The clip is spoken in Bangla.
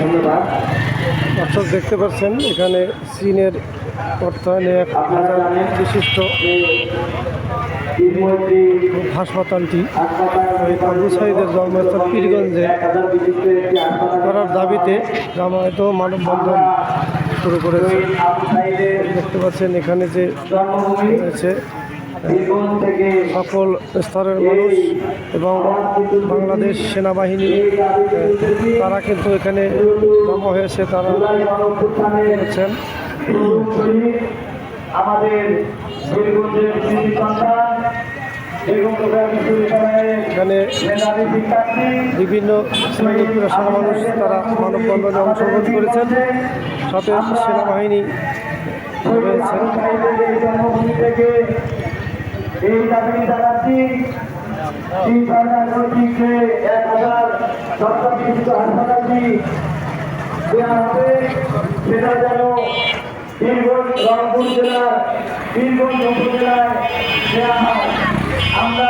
ধন্যবাদ। দর্শক দেখতে পাচ্ছেন, এখানে চীনের অর্থায়নে এক বিশিষ্ট হাসপাতালটি সাইদের জন্মস্থান পীরগঞ্জে করার দাবিতে জামায়াত মানববন্ধন শুরু করেছে। দেখতে পাচ্ছেন, এখানে যে রয়েছে সকল স্তরের মানুষ এবং বাংলাদেশ সেনাবাহিনী তারা কিন্তু এখানে জমা হয়েছে তারা হচ্ছেন। আমাদের এখানে বিভিন্ন মানুষ তারা মানববন্ধনে অংশগ্রহণ করেছেন। সাথে সেনাবাহিনী রয়েছে। এই দাবি জানাচ্ছি, এই সরকার কর্তৃক এক হাজার সরকার হাসপাতালটি দেওয়া হবে। সেটা যেন বীরভূম রংপুর জেলার, বীরগঞ্জ জেলায় দেওয়া হয়। আমরা